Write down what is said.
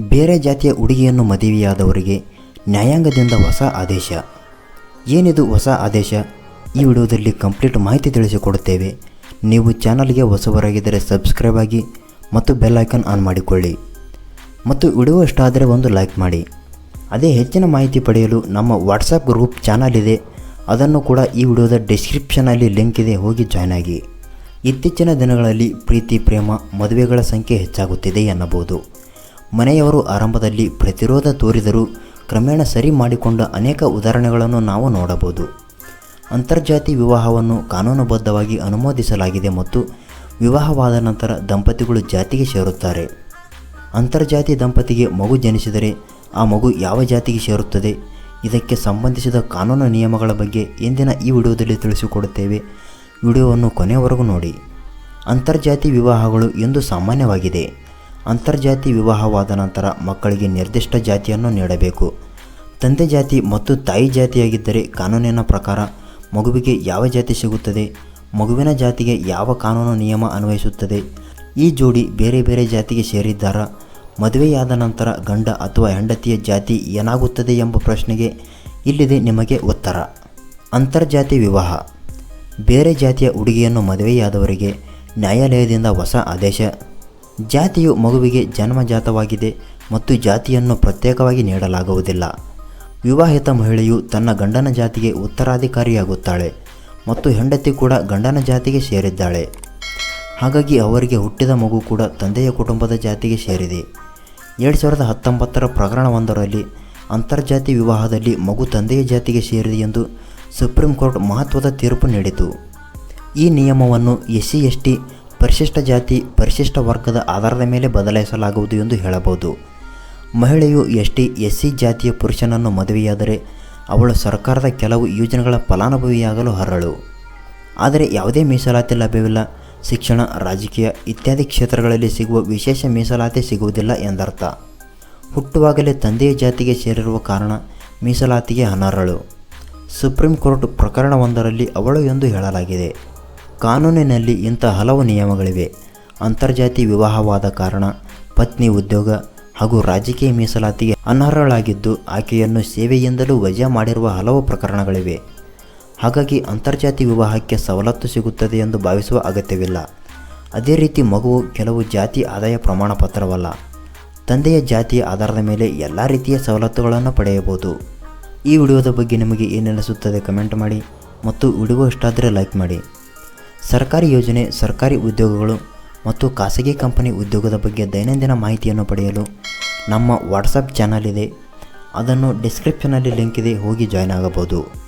ಬೇರೆ ಜಾತಿಯ ಹುಡುಗಿಯನ್ನು ಮದುವೆಯಾದವರಿಗೆ ನ್ಯಾಯಾಂಗದಿಂದ ಹೊಸ ಆದೇಶ. ಏನಿದು ಹೊಸ ಆದೇಶ? ಈ ವಿಡಿಯೋದಲ್ಲಿ ಕಂಪ್ಲೀಟ್ ಮಾಹಿತಿ ತಿಳಿಸಿಕೊಡುತ್ತೇವೆ. ನೀವು ಚಾನಲ್ಗೆ ಹೊಸವರಾಗಿದ್ದರೆ ಸಬ್ಸ್ಕ್ರೈಬ್ ಆಗಿ ಮತ್ತು ಬೆಲ್ ಐಕನ್ ಆನ್ ಮಾಡಿಕೊಳ್ಳಿ. ಮತ್ತು ವಿಡಿಯೋ ಇಷ್ಟ ಆದರೆ ಒಂದು ಲೈಕ್ ಮಾಡಿ. ಅದೇ ಹೆಚ್ಚಿನ ಮಾಹಿತಿ ಪಡೆಯಲು ನಮ್ಮ ವಾಟ್ಸಪ್ ಗ್ರೂಪ್ ಚಾನಲ್ ಇದೆ. ಅದನ್ನು ಕೂಡ ಈ ವಿಡಿಯೋದ ಡಿಸ್ಕ್ರಿಪ್ಷನಲ್ಲಿ ಲಿಂಕ್ ಇದೆ. ಹೋಗಿ ಜಾಯ್ನ್ ಆಗಿ. ಇತ್ತೀಚಿನ ದಿನಗಳಲ್ಲಿ ಪ್ರೀತಿ, ಪ್ರೇಮ, ಮದುವೆಗಳ ಸಂಖ್ಯೆ ಹೆಚ್ಚಾಗುತ್ತಿದೆ ಎನ್ನಬಹುದು. ಮನೆಯವರು ಆರಂಭದಲ್ಲಿ ಪ್ರತಿರೋಧ ತೋರಿದರೂ ಕ್ರಮೇಣ ಸರಿ ಮಾಡಿಕೊಂಡ ಅನೇಕ ಉದಾಹರಣೆಗಳನ್ನು ನಾವು ನೋಡಬಹುದು. ಅಂತರ್ಜಾತಿ ವಿವಾಹವನ್ನು ಕಾನೂನುಬದ್ಧವಾಗಿ ಅನುಮೋದಿಸಲಾಗಿದೆ ಮತ್ತು ವಿವಾಹವಾದ ನಂತರ ದಂಪತಿಗಳು ಜಾತಿಗೆ ಸೇರುತ್ತಾರೆ. ಅಂತರ್ಜಾತಿ ದಂಪತಿಗೆ ಮಗು ಜನಿಸಿದರೆ ಆ ಮಗು ಯಾವ ಜಾತಿಗೆ ಸೇರುತ್ತದೆ, ಇದಕ್ಕೆ ಸಂಬಂಧಿಸಿದ ಕಾನೂನು ನಿಯಮಗಳ ಬಗ್ಗೆ ಇಂದಿನ ಈ ವಿಡಿಯೋದಲ್ಲಿ ತಿಳಿಸಿಕೊಡುತ್ತೇವೆ. ವಿಡಿಯೋವನ್ನು ಕೊನೆಯವರೆಗೂ ನೋಡಿ. ಅಂತರ್ಜಾತಿ ವಿವಾಹಗಳು ಎಂದು ಸಾಮಾನ್ಯವಾಗಿದೆ. ಅಂತರ್ಜಾತಿ ವಿವಾಹವಾದ ನಂತರ ಮಕ್ಕಳಿಗೆ ನಿರ್ದಿಷ್ಟ ಜಾತಿಯನ್ನು ನೀಡಬೇಕು. ತಂದೆ ಜಾತಿ ಮತ್ತು ತಾಯಿ ಜಾತಿಯಾಗಿದ್ದರೆ ಕಾನೂನಿನ ಪ್ರಕಾರ ಮಗುವಿಗೆ ಯಾವ ಜಾತಿ ಸಿಗುತ್ತದೆ, ಮಗುವಿನ ಜಾತಿಗೆ ಯಾವ ಕಾನೂನು ನಿಯಮ ಅನ್ವಯಿಸುತ್ತದೆ, ಈ ಜೋಡಿ ಬೇರೆ ಬೇರೆ ಜಾತಿಗೆ ಸೇರಿದ್ದಾರಾ, ಮದುವೆಯಾದ ನಂತರ ಗಂಡ ಅಥವಾ ಹೆಂಡತಿಯ ಜಾತಿ ಏನಾಗುತ್ತದೆ ಎಂಬ ಪ್ರಶ್ನೆಗೆ ಇಲ್ಲಿದೆ ನಿಮಗೆ ಉತ್ತರ. ಅಂತರ್ಜಾತಿ ವಿವಾಹ. ಬೇರೆ ಜಾತಿಯ ಹುಡುಗಿಯನ್ನು ಮದುವೆಯಾದವರಿಗೆ ನ್ಯಾಯಾಲಯದಿಂದ ಹೊಸ ಆದೇಶ ಜಾತಿಯು ಮಗುವಿಗೆ ಜನ್ಮಜಾತವಾಗಿದೆ ಮತ್ತು ಜಾತಿಯನ್ನು ಪ್ರತ್ಯೇಕವಾಗಿ ನೀಡಲಾಗುವುದಿಲ್ಲ. ವಿವಾಹಿತ ಮಹಿಳೆಯು ತನ್ನ ಗಂಡನ ಜಾತಿಗೆ ಉತ್ತರಾಧಿಕಾರಿಯಾಗುತ್ತಾಳೆ ಮತ್ತು ಹೆಂಡತಿ ಕೂಡ ಗಂಡನ ಜಾತಿಗೆ ಸೇರಿದ್ದಾಳೆ. ಹಾಗಾಗಿ ಅವರಿಗೆ ಹುಟ್ಟಿದ ಮಗು ಕೂಡ ತಂದೆಯ ಕುಟುಂಬದ ಜಾತಿಗೆ ಸೇರಿದೆ. ಎರಡು ಸಾವಿರದ ಹತ್ತೊಂಬತ್ತರ ಪ್ರಕರಣವೊಂದರಲ್ಲಿ ಅಂತರ್ಜಾತಿ ವಿವಾಹದಲ್ಲಿ ಮಗು ತಂದೆಯ ಜಾತಿಗೆ ಸೇರಿದೆ ಎಂದು ಸುಪ್ರೀಂ ಕೋರ್ಟ್ ಮಹತ್ವದ ತೀರ್ಪು ನೀಡಿತು. ಈ ನಿಯಮವನ್ನು ಎಸ್ ಸಿ ಎಸ್ ಟಿ ಪರಿಶಿಷ್ಟ ಜಾತಿ, ಪರಿಶಿಷ್ಟ ವರ್ಗದ ಆಧಾರದ ಮೇಲೆ ಬದಲಾಯಿಸಲಾಗುವುದು ಎಂದು ಹೇಳಬಹುದು. ಮಹಿಳೆಯು ಎಸ್ ಟಿ ಎಸ್ ಸಿ ಜಾತಿಯ ಪುರುಷನನ್ನು ಮದುವೆಯಾದರೆ ಅವಳು ಸರ್ಕಾರದ ಕೆಲವು ಯೋಜನೆಗಳ ಫಲಾನುಭವಿಯಾಗಲು ಹರಳು ಆದರೆ ಯಾವುದೇ ಮೀಸಲಾತಿ ಲಭ್ಯವಿಲ್ಲ. ಶಿಕ್ಷಣ, ರಾಜಕೀಯ ಇತ್ಯಾದಿ ಕ್ಷೇತ್ರಗಳಲ್ಲಿ ಸಿಗುವ ವಿಶೇಷ ಮೀಸಲಾತಿ ಸಿಗುವುದಿಲ್ಲ ಎಂದರ್ಥ. ಹುಟ್ಟುವಾಗಲೇ ತಂದೆಯ ಜಾತಿಗೆ ಸೇರಿರುವ ಕಾರಣ ಮೀಸಲಾತಿಗೆ ಅನರ್ಹಳು. ಸುಪ್ರೀಂ ಕೋರ್ಟ್ ಪ್ರಕರಣವೊಂದರಲ್ಲಿ ಅವಳು ಎಂದು ಹೇಳಲಾಗಿದೆ. ಕಾನೂನಿನಲ್ಲಿ ಇಂಥ ಹಲವು ನಿಯಮಗಳಿವೆ. ಅಂತರ್ಜಾತಿ ವಿವಾಹವಾದ ಕಾರಣ ಪತ್ನಿ ಉದ್ಯೋಗ ಹಾಗೂ ರಾಜಕೀಯ ಮೀಸಲಾತಿಗೆ ಅನರ್ಹಳಾಗಿದ್ದು ಆಕೆಯನ್ನು ಸೇವೆಯಿಂದಲೂ ವಜಾ ಮಾಡಿರುವ ಹಲವು ಪ್ರಕರಣಗಳಿವೆ. ಹಾಗಾಗಿ ಅಂತರ್ಜಾತಿ ವಿವಾಹಕ್ಕೆ ಸವಲತ್ತು ಸಿಗುತ್ತದೆ ಎಂದು ಭಾವಿಸುವ ಅಗತ್ಯವಿಲ್ಲ. ಅದೇ ರೀತಿ ಮಗುವು ಕೆಲವು ಜಾತಿ ಆದಾಯ ಪ್ರಮಾಣ ಪತ್ರವಲ್ಲ ತಂದೆಯ ಜಾತಿಯ ಆಧಾರದ ಮೇಲೆ ಎಲ್ಲ ರೀತಿಯ ಸವಲತ್ತುಗಳನ್ನು ಪಡೆಯಬಹುದು. ಈ ವಿಡಿಯೋದ ಬಗ್ಗೆ ನಿಮಗೆ ಏನೆನಿಸುತ್ತದೆ ಕಮೆಂಟ್ ಮಾಡಿ ಮತ್ತು ವಿಡಿಯೋ ಇಷ್ಟ ಆದರೆ ಲೈಕ್ ಮಾಡಿ. ಸರ್ಕಾರಿ ಯೋಜನೆ, ಸರ್ಕಾರಿ ಉದ್ಯೋಗಗಳು ಮತ್ತು ಖಾಸಗಿ ಕಂಪನಿ ಉದ್ಯೋಗದ ಬಗ್ಗೆ ದೈನಂದಿನ ಮಾಹಿತಿಯನ್ನು ಪಡೆಯಲು ನಮ್ಮ ವಾಟ್ಸಪ್ ಚಾನಲ್ ಇದೆ. ಅದನ್ನು ಡಿಸ್ಕ್ರಿಪ್ಷನಲ್ಲಿ ಲಿಂಕ್ ಇದೆ ಹೋಗಿ ಜಾಯ್ನ್ ಆಗಬಹುದು.